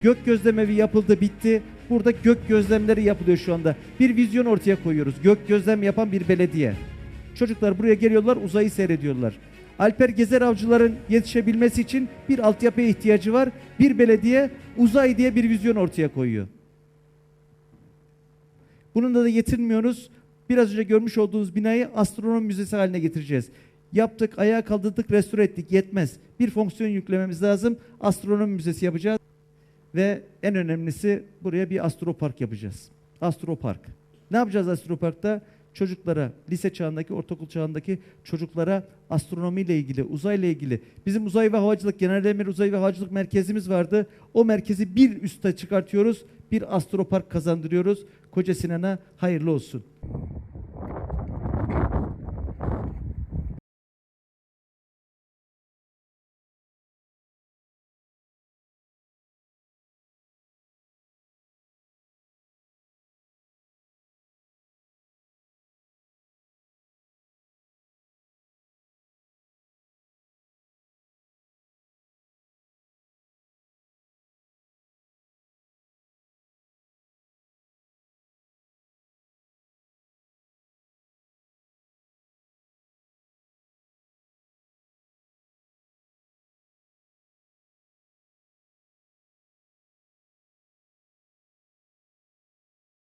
Gök gözlemevi yapıldı bitti. Burada gök gözlemleri yapılıyor şu anda. Bir vizyon ortaya koyuyoruz. Gök gözlem yapan bir belediye. Çocuklar buraya geliyorlar uzayı seyrediyorlar. Alper Gezer avcıların yetişebilmesi için bir altyapıya ihtiyacı var. Bir belediye uzay diye bir vizyon ortaya koyuyor. Bununla da yetinmiyoruz. Biraz önce görmüş olduğunuz binayı astronom müzesi haline getireceğiz. Yaptık, ayağa kaldırdık, restore ettik. Yetmez. Bir fonksiyon yüklememiz lazım. Astronom müzesi yapacağız. Ve en önemlisi buraya bir astropark yapacağız. Astropark. Ne yapacağız astroparkta? Çocuklara, lise çağındaki, ortaokul çağındaki çocuklara astronomiyle ilgili, uzayla ilgili. Bizim Uzay ve Havacılık Genel Emir Uzay ve Havacılık Merkezimiz vardı. O merkezi bir üste çıkartıyoruz. Bir astropark kazandırıyoruz. Koca Sinan'a hayırlı olsun.